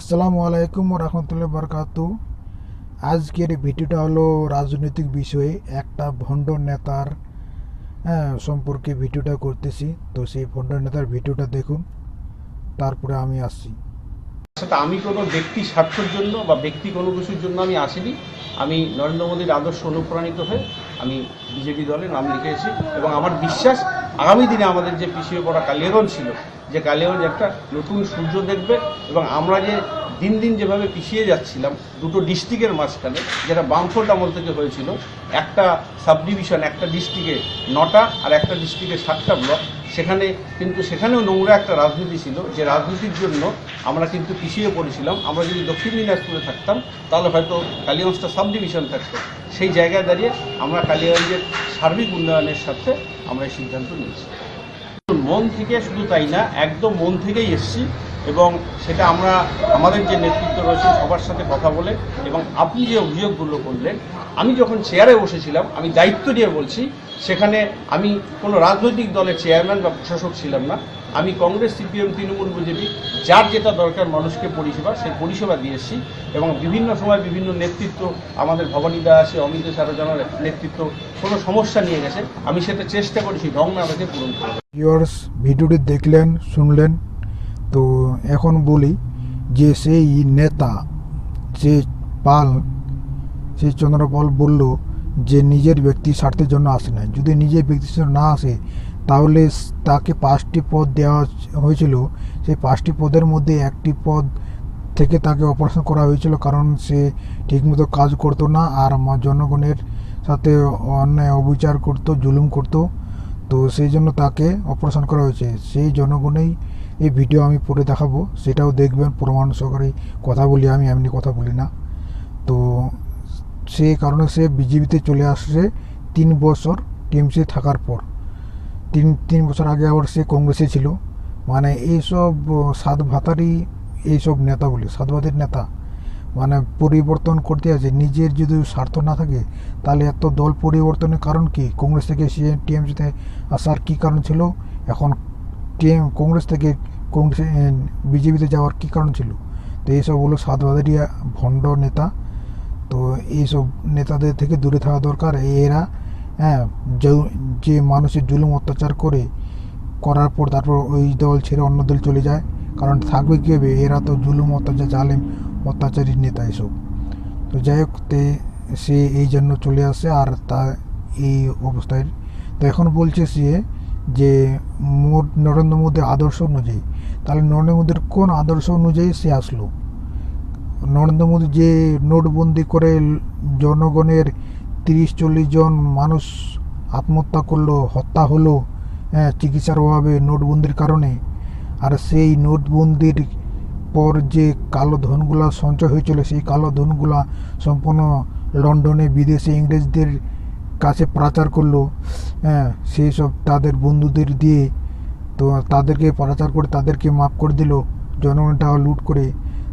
আসসালামু আলাইকুম রহমতুল্লাহ বরকাত। আজকের ভিডিওটা হলো রাজনৈতিক বিষয়ে একটা ভণ্ড নেতার হ্যাঁ, সম্পর্কে ভিডিওটা করতেছি। তো সেই ভণ্ড নেতার ভিডিওটা দেখুন তারপরে আমি আসছি। সেটা আমি কোনো ব্যক্তি স্বার্থের জন্য বা ব্যক্তি কোনো কিছুর জন্য আমি আসিনি। আমি নরেন্দ্র মোদীর আদর্শ অনুপ্রাণিত হয়ে আমি বিজেপি দলে নাম লিখেছি এবং আমার বিশ্বাস আগামী দিনে আমাদের যে পিছিয়ে পড়া কালিয়াগঞ্জ ছিল, যে কালিয়াগঞ্জ একটা নতুন সূর্য দেখবে এবং আমরা যে দিন দিন যেভাবে পিছিয়ে যাচ্ছিলাম, দুটো ডিস্ট্রিক্টের মাঝখানে, যেটা বামফোর্ড আমল থেকে হয়েছিল, একটা সাব ডিভিশন একটা ডিস্ট্রিক্টে নটা আর একটা ডিস্ট্রিক্টে সাতটা ব্লক, সেখানে কিন্তু সেখানেও নোংরা একটা রাজনীতি ছিল, যে রাজনীতির জন্য আমরা কিন্তু পিছিয়ে পড়েছিলাম। আমরা যদি দক্ষিণ দিনাজপুরে থাকতাম, তাহলে হয়তো কালিগঞ্জটা সাব ডিভিশন থাকতো। সেই জায়গায় দাঁড়িয়ে আমরা কালীগঞ্জের সার্বিক উন্নয়নের সাথে আমরা এই সিদ্ধান্ত নিয়েছি। মন থেকে শুধু তাই না, একদম মন থেকেই এসছি এবং সেটা আমরা, আমাদের যে নেতৃত্ব রয়েছে সবার সাথে কথা বলে এবং আপনি যে অভিযোগগুলো করলেন, আমি যখন চেয়ারে বসেছিলাম, আমি দায়িত্ব নিয়ে বলছি, সেখানে আমি কোনো রাজনৈতিক দলের চেয়ারম্যান বা প্রশাসক ছিলাম না। আমি কংগ্রেস, সিপিএম, তৃণমূল বিজেপি, যার যেটা দরকার মানুষকে পরিষেবা, সেই পরিষেবা দিয়েছি এবং বিভিন্ন সময় বিভিন্ন নেতৃত্ব, আমাদের ভবানীদা আছে, অমিত সারজনের নেতৃত্ব, কোনো সমস্যা নিয়ে গেছে। আমি সেটা চেষ্টা করেছি, ঢং না আমাকে পূরণ করে ভিডিওটি দেখলেন, শুনলেন তো এখন বলি যে সেই নেতা, সে পাল, সে চন্দ্রপাল বলল যে নিজের ব্যক্তি স্বার্থের জন্য আসে না যদি নিজের ব্যক্তি না আসে, তাহলে তাকে পাঁচটি পদ দেওয়া হয়েছিল। সেই পাঁচটি পদের মধ্যে একটি পদ থেকে তাকে অপারেশন করা হয়েছিল কারণ সে ঠিকমতো কাজ করতো না আর জনগণের সাথে অন্যায়, অবিচার করতো, জুলুম করতো। তো সেই জন্য তাকে অপারেশন করা হয়েছে। সেই জনগণেই এই ভিডিও আমি পড়ে দেখাবো, সেটাও দেখবেন, প্রমাণ সহকারে কথা বলি আমি, এমনি কথা বলি না। তো সে কারণে সে বিজেপিতে চলে আসছে তিন বছর টিএমসি থাকার পর। তিন তিন বছর আগে আবার সে কংগ্রেসে ছিল। মানে এইসব সাত ভাতারই এইসব নেতা বলি সাত নেতা। মানে পরিবর্তন করতে আছে, নিজের যদি স্বার্থ না থাকে, তাহলে এত দল পরিবর্তনের কারণ কি? কংগ্রেস থেকে সে টিএমসিতে আসার কি কারণ ছিল? এখন টিএম কংগ্রেস থেকে কংগ্রেস বিজেপিতে যাওয়ার কী কারণ ছিল? তো এইসব হলো সাত ভণ্ড নেতা। তো এইসব নেতাদের থেকে দূরে থাকা দরকার। এরা হ্যাঁ যে- মানুষের জুলুম অত্যাচার করে, করার পর তারপর ওই দল ছেড়ে অন্য দল চলে যায়। কারণ থাকবে কী হবে? এরা তো জুলুম অত্যাচার, জালেম অত্যাচারী নেতা এসব। তো যাই হোক, তে, সে এই জন্য চলে আসে আর তা, এই অবস্থায়। তো এখন বলছে সে যে মোদ- নরেন্দ্র মোদীর আদর্শ অনুযায়ী তাহলে নরেন্দ্র মোদীর কোন আদর্শ অনুযায়ী সে আসলো? নরেন্দ্র মোদী যে নোটবন্দি করে জনগণের তিরিশ, চল্লিশ জন মানুষ আত্মহত্যা করল, হত্যা হলো হ্যাঁ চিকিৎসার অভাবে নোটবন্দির কারণে, আর সেই নোটবন্দির পর যে কালো ধনগুলা সঞ্চয় হয়েছিল, সেই কালো ধনগুলা সম্পূর্ণ লন্ডনে বিদেশে ইংরেজদের কাছে পাচার করল হ্যাঁ সেই সব তাদের বন্ধুদের দিয়ে তো তাদেরকে পাচার করে তাদেরকে মাফ করে দিল। জনগণের টাকা লুট করে।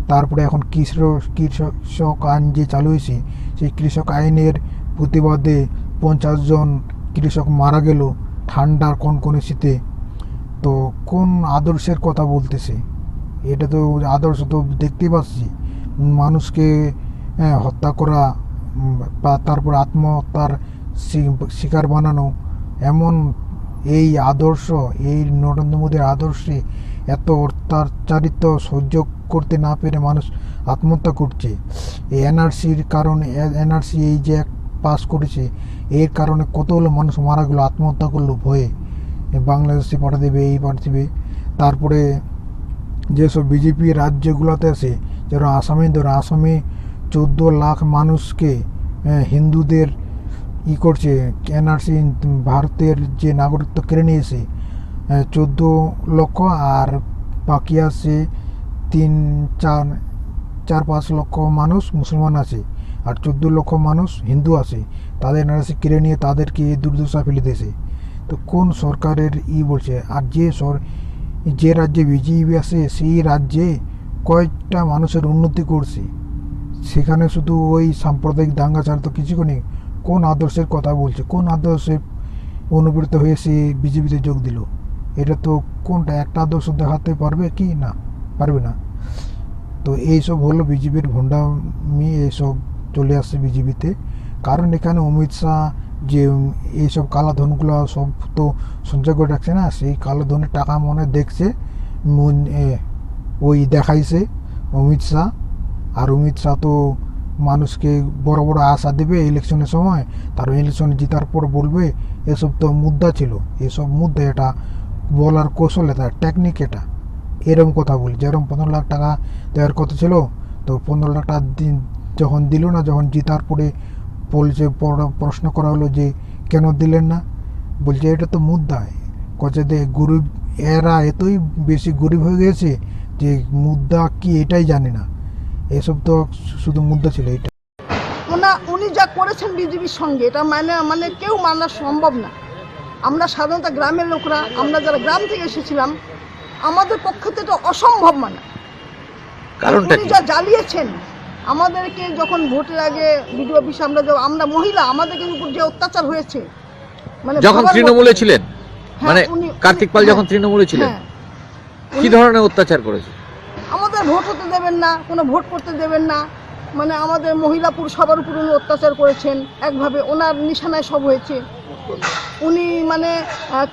তারপরে এখন কৃষক কৃষক আইন যে চালু হয়েছে সেই কৃষক আইনের প্রতিবাদে পঞ্চাশ জন কৃষক মারা গেল ঠান্ডার কোন কনকনে শীতে তো কোন আদর্শের কথা বলতেছে? এটা তো আদর্শ তো দেখতেই পাচ্ছি। মানুষকে হ্যাঁ, হত্যা করা বা তারপর আত্মহত্যার শিকার বানানো এমন এই আদর্শ, এই নরেন্দ্র মোদীর আদর্শে এত অত্যাচারিত সহ্য করতে না পেরে মানুষ আত্মহত্যা করছে। এই এনআরসির কারণে, এনআরসি এই যে পাস করেছে, এর কারণে কতগুলো মানুষ মারা গেলো, আত্মহত্যা করল ভয়ে। বাংলাদেশে পাঠা দেবে, এই পাঠা দেবে। তারপরে যেসব বিজেপি রাজ্যগুলোতে আছে, যেমন আসামে ধরো, আসামে চোদ্দ লাখ মানুষকে হিন্দুদের ই করছে, এনআরসি ভারতের যে নাগরিকত্ব কেড়ে নিয়েছে চোদ্দ লক্ষ আর বাকি আছে তিন, চার চার, পাঁচ লক্ষ মানুষ মুসলমান আছে আর চোদ্দ লক্ষ মানুষ হিন্দু আছে। তাদের এনআরসি কেড়ে নিয়ে তাদেরকে দুর্দশা ফেলে দিয়েছে। তো কোন সরকারের ই বলছে? আর যে সর, যে রাজ্যে বিজেপি আছে, সেই রাজ্যে কয়েকটা মানুষের উন্নতি করছে। সেখানে শুধু ওই সাম্প্রদায়িক দাঙ্গা ছাড়া তো কিছু নেই। কোন আদর্শের কথা বলছে, কোন আদর্শে অনুপ্রেরিত হয়ে সে বিজেপিতে যোগ দিল? এটা তো কোনটা, একটা আদর্শ দেখাতে পারবে কি? না, পারবে না। তো এইসব হলো বিজেপির ভণ্ডামি, এইসব চলে আসছে বিজেপিতে। কারণ এখানে অমিত শাহ যে এইসব কালাধনগুলো সব তো সঞ্চয় করে রাখছে না, সেই কালোধনের টাকা মনে দেখছে ওই দেখাইছে অমিত শাহ। আর অমিত শাহ তো মানুষকে বড় বড় আশা দেবে ইলেকশনের সময় তার ইলেকশন জেতার পর বলবে, এসব তো মুদ্রা ছিল। এসব মুদ্রা এটা বলার কৌশল এটা টেকনিক এটা। এরকম কথা বলি। যেরকম পনেরো লাখ টাকা দেওয়ার কথা ছিল, তো পনেরো লাখ টাকা দিন- যখন দিল না, যখন জেতার পরে বলছে পর- প্রশ্ন করা হলো যে কেন দিলেন না? বলছে, এটা তো মুদ্রা। কচে যে গরিব, এরা এতই বেশি গরিব হয়ে গেছে যে মুদ্রা কি এটাই জানে না। এসব তো শুধু মুদ্রা ছিল এটা ওনা উনি যা করেছেন বিজেপির সঙ্গে এটা মানে মানে কেউ মানা সম্ভব না। আমরা সাধারণত গ্রামের লোকরা আমরা যারা গ্রাম থেকে এসেছিলাম আমাদের পক্ষে তো এটা অসম্ভব মানা। কারণটা উনি যা জ্বালিয়েছেন আমাদেরকে যখন ভোটের আগে বিডিও অফিসে আমরা আমরা মহিলা আমাদেরকে উপর যে অত্যাচার হয়েছে মানে যখন তৃণমূলে ছিলেন? হ্যাঁ, মানে উনি- কার্তিক পাল হ্যাঁ, যখন তৃণমূলে ছিলেন হ্যাঁ। কি ধরনের অত্যাচার করেছে? আমাদের ভোট হতে দেবেন না, কোনো ভোট করতে দেবেন না। মানে আমাদের মহিলা পুরুষ সবার উপর উনি অত্যাচার করেছেন, একভাবে ওনার নিশানায় সব হয়েছে। উনি মানে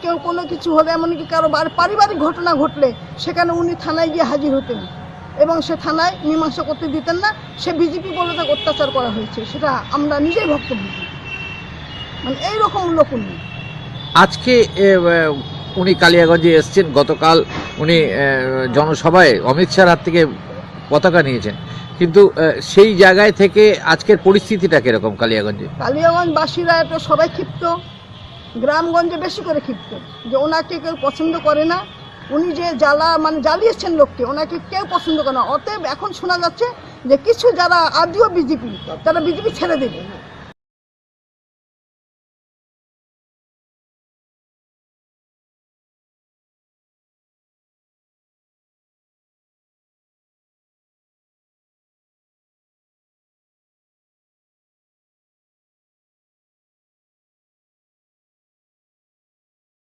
কেউ কোনো কিছু হলে, এমনকি কারও বার- পারিবারিক ঘটনা ঘটলে, সেখানে উনি থানায় গিয়ে হাজির হতেন। এবং সে থানায় মীমাংসা করতে দিতেন না, সে বিজেপি বলে তাকে অত্যাচার করা হয়েছে, সেটা আমরা নিজেই দিই। মানে এইরকম লোক উনি। আজকে উনি কালিয়াগঞ্জে এসছেন, গতকাল উনি জনসভায় অমিত শাহর হাত থেকে পতাকা নিয়েছেন। কিন্তু সেই জায়গায় থেকে আজকের পরিস্থিতিটা কীরকম কালিয়াগঞ্জে? কালিয়াগঞ্জবাসীরা তো সবাই ক্ষিপ্ত, গ্রামগঞ্জে বেশি করে ক্ষিপ্ত, যে ওনাকে কেউ পছন্দ করে না। উনি যে জ্বালা মানে জ্বালিয়েছেন লোককে, ওনাকে কেউ পছন্দ করে না। অতএব এখন শোনা যাচ্ছে যে কিছু যারা আদিও বিজেপি, তারা বিজেপি ছেড়ে দেবে।